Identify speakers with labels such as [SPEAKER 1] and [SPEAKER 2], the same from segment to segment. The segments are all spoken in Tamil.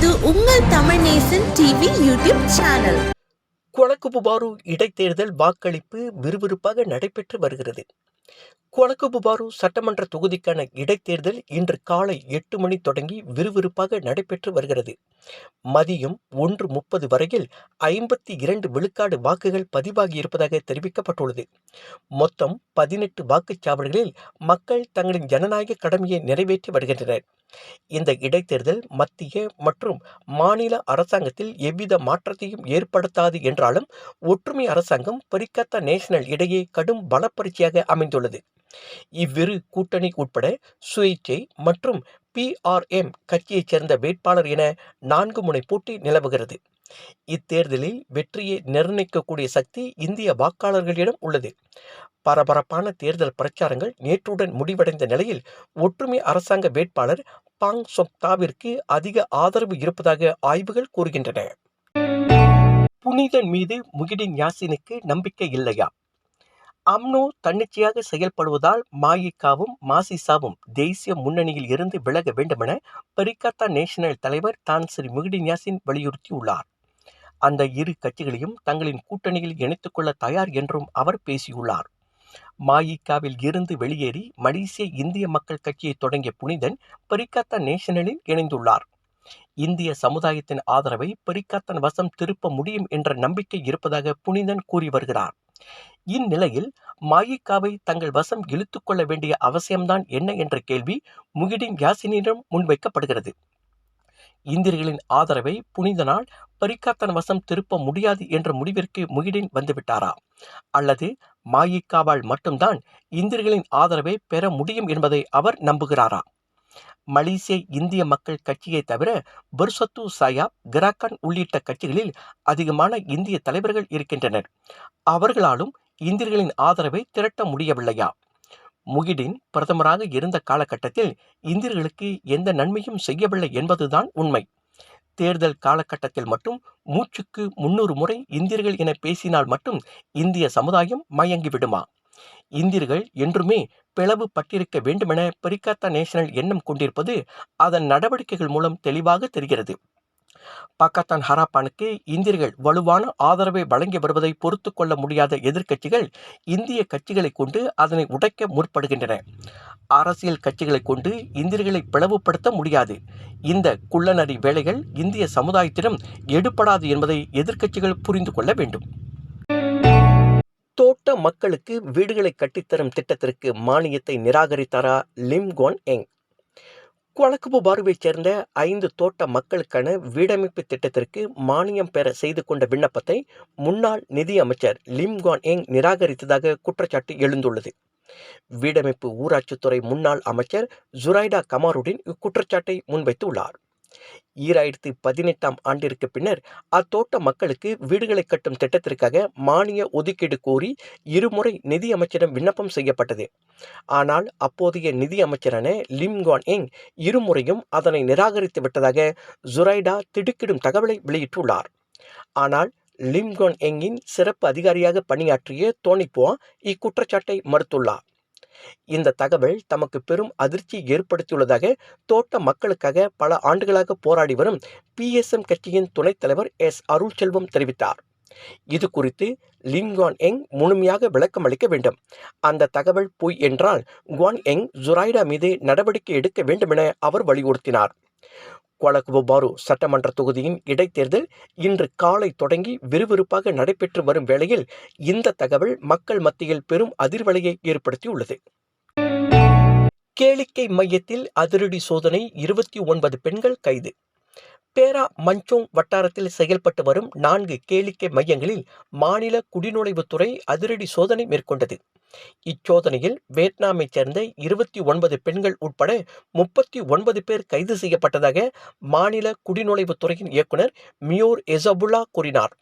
[SPEAKER 1] இது உங்கள் Tamil Nesan TV YouTube channel.
[SPEAKER 2] கொலக்குபுபாரு இடைத்தேர்தல் வாக்களிப்பு விறுவிறுப்பாக நடைபெற்று வருகிறது. கொலக்குபுபாரு சட்டமன்ற தொகுதிக்கான இடைத்தேர்தல் இன்று காலை எட்டு மணி தொடங்கி விறுவிறுப்பாக நடைபெற்று வருகிறது. மதியம் ஒன்று முப்பது வரையில் ஐம்பத்தி இரண்டு விழுக்காடு வாக்குகள் பதிவாகி இருப்பதாக தெரிவிக்கப்பட்டுள்ளது. மொத்தம் பதினெட்டு வாக்குச்சாவடிகளில் மக்கள் தங்களின் ஜனநாயக கடமையை நிறைவேற்றி வருகின்றனர். இந்த இடைத்தேர்தல் மத்திய மற்றும் மாநில அரசாங்கத்தில் எவ்வித மாற்றத்தையும் ஏற்படுத்தாது என்றாலும் ஒற்றுமை அரசாங்கம் பரிக்கத்தா நேஷனல் இடையே கடும் பலப்பரீட்சையாக அமைந்துள்ளது. இவ்விரு கூட்டணி உட்பட சுயேட்சை மற்றும் பிஆர்எம் கட்சியைச் சேர்ந்த வேட்பாளர் என நான்கு முனை போட்டி நிலவுகிறது. இத்தேர்தலில் வெற்றியை நிர்ணயிக்கக்கூடிய சக்தி இந்திய வாக்காளர்களிடம் உள்ளது. பரபரப்பான தேர்தல் பிரச்சாரங்கள் நேற்றுடன் முடிவடைந்த நிலையில் ஒற்றுமை அரசாங்க வேட்பாளர் பாங் சொக்தாவிற்கு அதிக ஆதரவு இருப்பதாக ஆய்வுகள் கூறுகின்றன. புனிதன் மீது முகிடின் யாசினுக்கு நம்பிக்கை இல்லையா? அம்னோ தன்னிச்சையாக செயல்படுவதால் மாயிகாவும் மாசிசாவும் தேசிய முன்னணியில் இருந்து விலக வேண்டுமென பரிகத்தா நேஷனல் தலைவர் தான் ஸ்ரீ முகிடின் யாசின் வலியுறுத்தியுள்ளார். அந்த இரு கட்சிகளையும் தங்களின் கூட்டணியில் இணைத்துக்கொள்ள தயார் என்றும் அவர் பேசியுள்ளார். மாயிக்காவில் இருந்து வெளியேறி மலேசிய இந்திய மக்கள் கட்சியை தொடங்கிய புனிதன் பரிகாத்தா நேஷனலில் இணைந்துள்ளார். இந்திய சமுதாயத்தின் ஆதரவை பரிகாத்தன் வசம் திருப்ப முடியும் என்ற நம்பிக்கை இருப்பதாக புனிதன் கூறி வருகிறார். இந்நிலையில் மாயிக்காவை தங்கள் வசம் இழுத்துக் கொள்ள வேண்டிய அவசியம்தான் என்ன என்ற கேள்வி முகிடின் யாசினியிடம் முன்வைக்கப்படுகிறது. இந்தியர்களின் ஆதரவை புனிதனால் பரிகாத்தன் வசம் திருப்ப முடியாது என்ற முடிவிற்கு முகிடின் வந்துவிட்டாரா? அல்லது மாயிகாவால் மட்டும்தான் இந்தியர்களின் ஆதரவை பெற முடியும் என்பதை அவர் நம்புகிறாரா? மலேசிய இந்திய மக்கள் கட்சியை தவிர பர்சத்து சாயா கிராக்கான் உள்ளிட்ட கட்சிகளில் அதிகமான இந்திய தலைவர்கள் இருக்கின்றனர். அவர்களாலும் இந்தியர்களின் ஆதரவை திரட்ட முடியவில்லையா? முகிடின் பிரதமராக இருந்த காலகட்டத்தில் இந்தியர்களுக்கு எந்த நன்மையும் செய்யவில்லை என்பதுதான் உண்மை. தேர்தல் காலகட்டத்தில் மட்டும் மூச்சுக்கு முன்னூறு முறை இந்தியர்கள் என பேசினால் மட்டும் இந்திய சமுதாயம் மயங்கிவிடுமா இந்தியர்கள் என்றுமே பிளவுபட்டிருக்க வேண்டுமென பரிகாத்தா நேஷனல் எண்ணம் கொண்டிருப்பது அதன் நடவடிக்கைகள் மூலம் தெளிவாக தெரிகிறது. பாகிஸ்தான் ஹராப்பானுக்கு இந்தியர்கள் வலுவான ஆதரவை வழங்கி வருவதை பொறுத்து கொள்ள முடியாத எதிர்க்கட்சிகள் இந்திய கட்சிகளை கொண்டு அதனை உடைக்க முற்படுகின்றன. அரசியல் கட்சிகளை கொண்டு இந்தியர்களை பிளவுபடுத்த முடியாது. இந்த குள்ளநரி வேலைகள் இந்திய சமுதாயத்திடம் எடுபடாது என்பதை எதிர்க்கட்சிகள் புரிந்து கொள்ள வேண்டும். தோட்ட மக்களுக்கு வீடுகளை கட்டித்தரும் திட்டத்திற்கு மானியத்தை நிராகரித்தாரா லிம் குவான் எங்? குளக்குபு பாருவைச் சேர்ந்த ஐந்து தோட்ட மக்களுக்கான வீடமைப்பு திட்டத்திற்கு மானியம் பெற செய்து கொண்ட விண்ணப்பத்தை முன்னாள் நிதி அமைச்சர் லிம் எங் நிராகரித்ததாக குற்றச்சாட்டு எழுந்துள்ளது. வீடமைப்பு ஊராட்சித்துறை முன்னாள் அமைச்சர் ஜுரைடா கமாருடின் இக்குற்றச்சாட்டை முன்வைத்துள்ளார். ஈராயிரத்தி பதினெட்டாம் ஆண்டிற்கு பின்னர் அத்தோட்ட மக்களுக்கு வீடுகளை கட்டும் திட்டத்திற்காக மானிய ஒதுக்கீடு கோரி இருமுறை நிதி அமைச்சரிடம் விண்ணப்பம் செய்யப்பட்டது. ஆனால் அப்போதைய நிதி அமைச்சரான லிம்கான் எங் இருமுறையும் அதனை நிராகரித்து விட்டதாக ஜுரைடா திடுக்கிடும் தகவலை வெளியிட்டுள்ளார். ஆனால் லிம்கான் எங்கின் சிறப்பு அதிகாரியாக பணியாற்றிய தோனிப்போ இக்குற்றச்சாட்டை மறுத்துள்ளார். இந்த தகவல் தமக்கு பெரும் அதிர்ச்சி ஏற்படுத்தியுள்ளதாக தோட்ட மக்களுக்காக பல ஆண்டுகளாக போராடி வரும் பிஎஸ்எம் கட்சியின் துணைத் தலைவர் எஸ். அருள் செல்வம் தெரிவித்தார். இது குறித்து லிம்கான் எங் முழுமையாக விளக்கம் அளிக்க வேண்டும். அந்த தகவல் பொய் என்றால் குவான் எங் ஜுராய்டா மீது நடவடிக்கை எடுக்க வேண்டும் என அவர் வலியுறுத்தினார். குவாலகுபாரு சட்டமன்ற தொகுதியின் இடைத்தேர்தல் இன்று காலை தொடங்கி விறுவிறுப்பாக நடைபெற்று வரும் வேளையில் இந்த தகவல் மக்கள் மத்தியில் பெரும் அதிர்வலையை ஏற்படுத்தியுள்ளது. கேளிக்கை மையத்தில் அதிரடி சோதனை இருபத்தி ஒன்பது பெண்கள் கைது. பேரா மஞ்சோங் வட்டாரத்தில் செயல்பட்டு வரும் நான்கு கேளிக்கை மையங்களில் மாநில குடிநுழைவுத்துறை அதிரடி சோதனை மேற்கொண்டது. இச்சோதனையில் வியட்நாமைச் சேர்ந்த இருபத்தி ஒன்பது பெண்கள் உட்பட முப்பத்தி ஒன்பது பேர் கைது செய்யப்பட்டதாக மாநில குடிநுழைவுத்துறையின் இயக்குனர் மியோர் எசபுல்லா கூறினார்.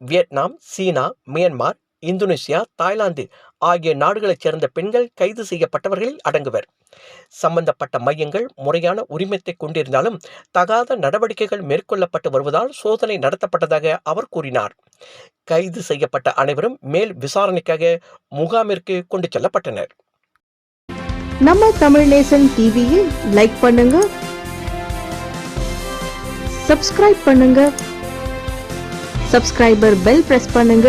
[SPEAKER 2] Vietnam China Myanmar Indonesia Thailand ஆகிய நாடுகளைச் சேர்ந்த பெண்கள் கைது செய்யப்பட்டவர்களில் அடங்குவர். சம்பந்தப்பட்ட மையங்கள் முறையான உரிமத்தை கொண்டிருந்தாலும் தகாத நடவடிக்கைகள் மேற்கொள்ளப்பட்டு வருவதால் சோதனை நடத்தப்பட்டதாக அவர் கூறினார். கைது செய்யப்பட்ட அனைவரும் மேல் விசாரணைக்காக முகாமிற்கு கொண்டு செல்லப்பட்டனர்.
[SPEAKER 3] நம்ம தமிழ் நேசன் டிவியில் லைக் பண்ணுங்க. சப்ஸ்கிரைப் பண்ணுங்க. சப்ஸ்கிரைபர் பெல் பிரஸ் பண்ணுங்க.